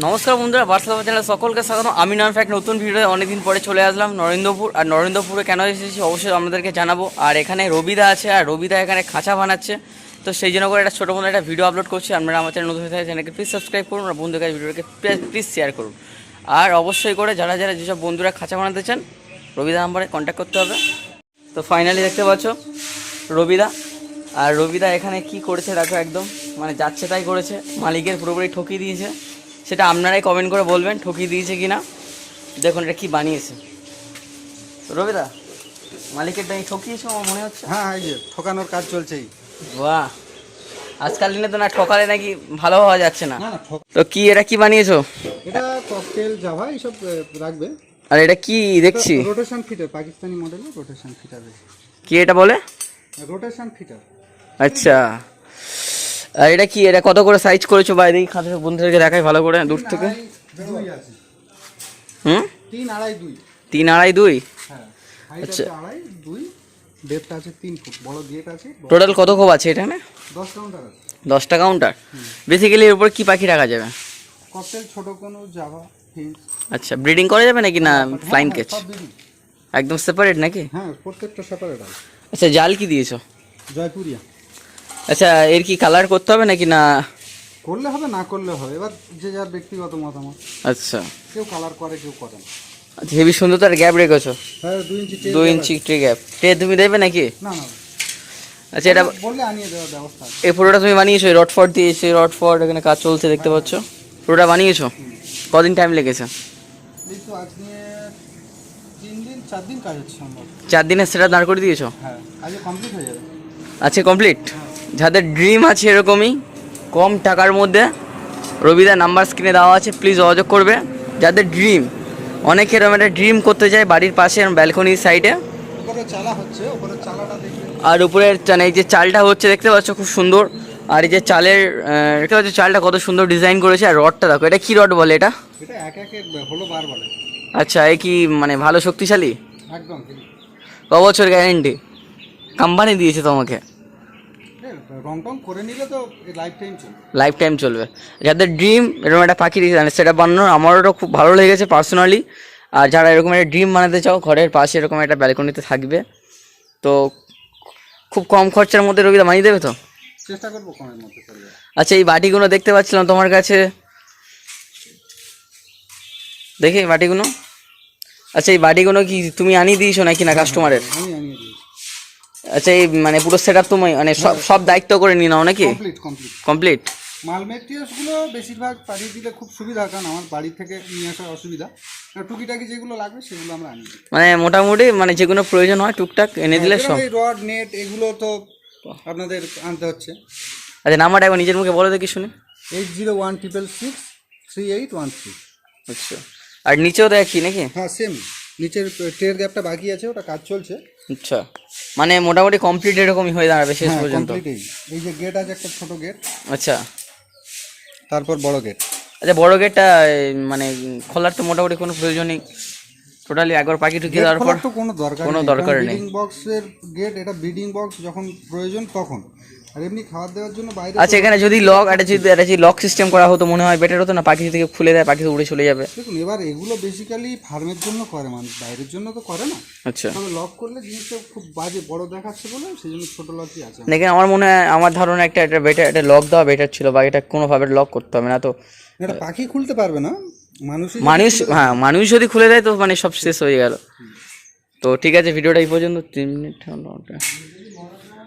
নমস্কার বন্ধুরা বার্তা চ্যানেল সকলকে স্বাগত। আমি নয় ফ্যাক্ট নতুন ভিডিও অনেকদিন পরে চলে আসলাম। নরেন্দ্রপুর, আর নরেন্দ্রপুরে কেন এসেছি অবশ্যই আপনাদেরকে জানাব। আর এখানে রবিদা আছে, আর রবিদা এখানে খাঁচা বানাচ্ছে। তো সেই জন্য করে একটা ছোটো মতো একটা ভিডিও আপলোড করছি। আপনারা আমার চ্যানেল নতুন থাকে চ্যানেলকে প্লিজ সাবস্ক্রাইব করুন, আর বন্ধুদের কাছে ভিডিওকে প্লিজ শেয়ার করুন। আর অবশ্যই করে যারা যারা যেসব বন্ধুরা খাঁচা বানাতে চান, রবিদা নাম্বারে কন্ট্যাক্ট করতে হবে। তো ফাইনালি দেখতে পাচ্ছ, রবিদা। আর রবিদা এখানে কি করেছে দেখো একদম মানে যাচ্ছে তাই করেছে। মালিকের পুরোপুরি ঠকিয়ে দিয়েছে। সেটা আপনারাই কমেন্ট করে বলবেন ঠকিয়ে দিয়েছে কি না দেখুন এটা কি বানিয়েছে। রবিদা মালিকের টাই ঠকিয়েছে আমার মনে হচ্ছে? হ্যাঁ এই যে ঠকানোর কাজ চলছেই। বাহ। আজকাল দিনে তো না ঠকালে নাকি ভালো হওয়া যাচ্ছে না। তো কি এটা কি বানিয়েছো? এটা ককটেল জাভা এইসব রাখবে। আর এটা কি দেখছি? রোটেশন ফিটার পাকিস্তানি মডেলের রোটেশন ফিটার কি এটা বলে? রোটেশন ফিটার আচ্ছা। আর এটা কি এটা কত করে সাইজ করেছ? বাইরে খাতে বন্ধুদেরকে দেখাই ভালো করে দূর থেকে। হুম? তিন আড়াই দুই। তিন আড়াই দুই? হ্যাঁ আচ্ছা। আড়াই দুই ডেপটা আছে তিন ফুট। বড় গেট আছে টোটাল কত খোপ আছে দশ কাউন্টার দশটা কাউন্টার বেসিক্যালি এর উপর কি পাখি রাখা যাবে? ককটেল ছোট কোনো জাভা আচ্ছা ব্রিডিং করা যাবে নাকি না ফ্লাইন কেচ একদম সেপারেট নাকি? হ্যাঁ প্রত্যেকটা সেপারেট আচ্ছা জাল কি দিয়েছ? জয়পুরিয়া। আচ্ছা এর কি কালার করতে হবে নাকি না? করলে হবে না করলে হবে। এবার যে যার ব্যক্তিগত মতামত। আচ্ছা। কেউ কালার করে কেউ করে না। আচ্ছা হেভি সুন্দর তার গ্যাপ রেখেছো। হ্যাঁ দুই ইঞ্চি tail দুই ইঞ্চি ট্রি গ্যাপ টে তুমি দেবে নাকি। না না। আচ্ছা এটা বললে আনিয়ে দেওয়ার ব্যবস্থা এই পুরোটা তুমি বানিয়েছো রড ফট দিয়েছ রড ফট এখানে কাজ চলছে দেখতে পাচ্ছ? পুরোটা বানিয়েছো? কদিন টাইম লেগেছে? এই তো আজ নিয়ে তিন দিন চার দিন কাজ হচ্ছে সম্ভব। চার দিনের সেটা দাঁড় করে দিয়েছ? হ্যাঁ আজকে কমপ্লিট হয়ে যাবে। আচ্ছা কমপ্লিট যাদের ড্রিম আছে এরকমই কম টাকার মধ্যে রবিদা নাম্বার স্ক্রিনে দেওয়া আছে প্লিজ যোগাযোগ করবে। যাদের ড্রিম অনেকে এরকম একটা ড্রিম করতে যায় বাড়ির পাশে ব্যালকনির সাইডে আর উপরের মানে এই যে চালটা হচ্ছে দেখতে পাচ্ছ খুব সুন্দর। আর এই যে চালের দেখতে পাচ্ছ চালটা কত সুন্দর ডিজাইন করেছে আর রডটা দেখো এটা কি রড বলে এটা? আচ্ছা এ কি মানে ভালো শক্তিশালী? একদম ক বছর গ্যারেন্টি কোম্পানি দিয়েছে তোমাকে। রং টং করে নিলে তো লাইফ টাইম চলবে। লাইফ টাইম চলবে। যাদের ড্রিম এরকম একটা পাখি সেটা বানানোর আমারও খুব ভালো লেগেছে পার্সোনালি আর যারা এরকম একটা ড্রিম বানাতে চাও ঘরের পাশে এরকম একটা ব্যালকনিতে থাকবে তো খুব কম খরচার মধ্যে রবিদা বানিয়ে দেবে তো? চেষ্টা করব কমের মধ্যে আচ্ছা এই বাটিগুলো দেখতে পাচ্ছিলাম তোমার কাছে। দেখি বাটিগুলো? আচ্ছা এই বাটিগুলো কি তুমি আনিয়ে দিয়েছ নাকি না কাস্টমারের আমি দিয়েছি আচ্ছা এই মানে পুরো সেট আপ তুমি মানে সব সব দায়িত্ব করে নিয়ে নাও নাকি? কমপ্লিট কমপ্লিট কমপ্লিট মাল মেটেরিয়ালসগুলো বেশিরভাগ পাঠিয়ে দিলে খুব সুবিধা কারণ আমার বাড়ি থেকে নিয়ে আসার অসুবিধা। টুকিটাকি যেগুলো লাগবে সেগুলো আমরা আনি মানে মোটামুটি মানে যে কোনো প্রয়োজন হয় টুকটাক এনে দিলে সব। রড নেট এগুলো তো আপনাদের আনতে হচ্ছে। আচ্ছা নাম্বারটা একবার নিজের মুখে বলে দেখি শুনি। Eight zero one triple six three eight one three আচ্ছা। আর নিচেও দেখি নাকি? হ্যাঁ সেম নিচের ট্রের গ্যাপটা বাকি আছে ওটা কাজ চলছে। আচ্ছা। মানে মোটামুটি কমপ্লিট এরকমই হয়ে দাঁড়াবে শেষ হ্যাঁ পর্যন্ত? এই। যে গেট আছে একটা ছোট গেট আচ্ছা। তারপর বড় গেট আচ্ছা বড় গেটটা মানে খোলার তো মোটামুটি কোনো প্রয়োজন নেই টোটালি একবার পাখি ঢুকিয়ে দেওয়ার পর কোনো দরকার কোনো দরকার নেই। ব্রিডিং বক্সের গেট এটা ব্রিডিং বক্স যখন প্রয়োজন তখন। আর এমনি খাবার দেওয়ার জন্য বাইরে আচ্ছা এখানে যদি লক একটা যদি একটা যদি লক সিস্টেম করা হতো মনে হয় বেটার হতো না? পাখি থেকে খুলে দেয় পাখি উড়ে চলে যাবে। দেখুন এবার এগুলো বেসিক্যালি ফার্মের জন্য করে মানুষ বাইরের জন্য তো করে না। আচ্ছা। তবে লক করলে জিনিসটা খুব বাজে বড় দেখাচ্ছে বলে সেই জন্য ছোট লকই আছে দেখেন আমার মনে হয় আমার ধারণা একটা একটা বেটার একটা লক দেওয়া বেটার ছিল বা এটা কোনোভাবে লক করতে হবে না তো। এটা পাখি খুলতে পারবে না মানুষই মানুষ হ্যাঁ মানুষ যদি খুলে দেয় তো মানে সব শেষ হয়ে গেল। তো ঠিক আছে ভিডিওটা এই পর্যন্ত তিন মিনিট হলো।